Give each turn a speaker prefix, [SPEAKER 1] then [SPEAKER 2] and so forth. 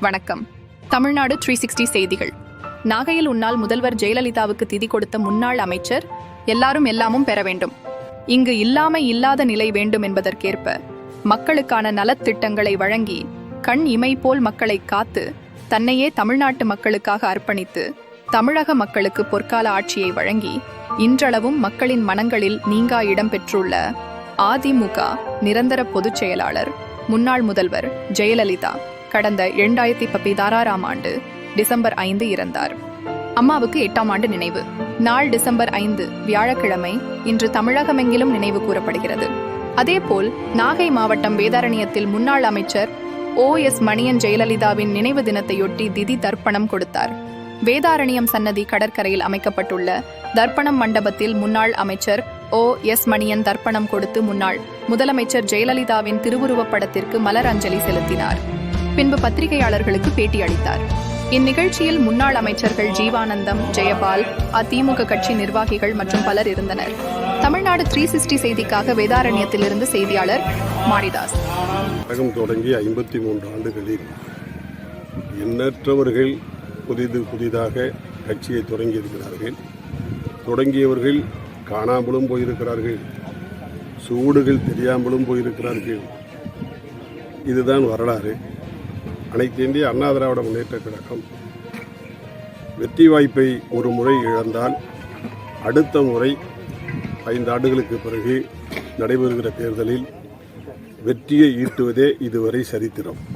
[SPEAKER 1] வணக்கம். Tamil Nadu three sixty செய்திகள். நாகையில் உன்னால் முதல்வர் ஜெயலலிதாவுக்கு திதி கொடுத்த முன்னாள் அமைச்சர் எல்லாரும் எல்லாமும் பெற வேண்டும். இங்கு இல்லாமை இல்லாத நிலை வேண்டும் என்பதற்கேற்ப மக்களுக்கான நலத்திட்டங்களை வழங்கி கண் இமை போல் மக்களை காத்து தன்னையே தமிழ்நாட்டு மக்களுக்காக அர்ப்பணித்து தமிழக மக்களுக்கு பொற்கால ஆட்சியை வழங்கி இன்றளவும் மக்களின் மனங்களில் நீங்கா இடம் பெற்றுள்ள அதிமுக நிரந்தர பொதுச் செயலாளர் முன்னாள் முதல்வர் ஜெயலலிதா கடந்த இரண்டாயிரத்தி பதினாறாம் ஆண்டு டிசம்பர் ஐந்து இறந்தார். அம்மாவுக்கு எட்டாம் ஆண்டு நினைவு. நாள் டிசம்பர் ஐந்து வியாழக்கிழமை இன்று தமிழகமெங்கிலும் நினைவு கூறப்படுகிறது. அதேபோல் நாகை மாவட்டம் வேதாரண்யத்தில் முன்னாள் அமைச்சர் ஓ எஸ் மணியன் ஜெயலலிதாவின் நினைவு தினத்தையொட்டி திதி தர்ப்பணம் கொடுத்தார். வேதாரண்யம் சன்னதி கடற்கரையில் அமைக்கப்பட்டுள்ள தர்ப்பணம் மண்டபத்தில் முன்னாள் அமைச்சர் ஓ. எஸ். மணியன் தர்ப்பணம் கொடுத்து முன்னாள் முதலமைச்சர் ஜெயலலிதாவின் திருவுருவப் படத்திற்கு மலர் அஞ்சலி செலுத்தினார். பின்பு பத்திரிகையாளர்களுக்கு பேட்டி அளித்தார். இந்நிகழ்ச்சியில் முன்னாள் அமைச்சர்கள் ஜீவானந்தம் ஜெயபால் அதிமுக கட்சி நிர்வாகிகள் மற்றும் பலர் இருந்தனர். தமிழ்நாடு த்ரீ சிக்ஸ்டி செய்திக்காக வேதாரண்யத்திலிருந்து செய்தியாளர் மாரிதாஸ்.
[SPEAKER 2] தொடங்கி ஐம்பத்தி மூன்று ஆண்டுகளில் எண்ணற்றவர்கள் புதிது புதிதாக கட்சியை தொடங்கியிருக்கிறார்கள். தொடங்கியவர்கள் காணாமலும் போயிருக்கிறார்கள். சூடுகள் தெரியாமலும் போயிருக்கிறார்கள். இதுதான் வரலாறு. அனைத்து இந்திய அண்ணா திராவிட முன்னேற்ற கழகம் வெற்றி வாய்ப்பை ஒரு முறை இழந்தால் அடுத்த முறை ஐந்து ஆண்டுகளுக்கு பிறகு நடைபெறுகிற தேர்தலில் வெற்றியை ஈட்டுவதே இதுவரை சரித்திரம்.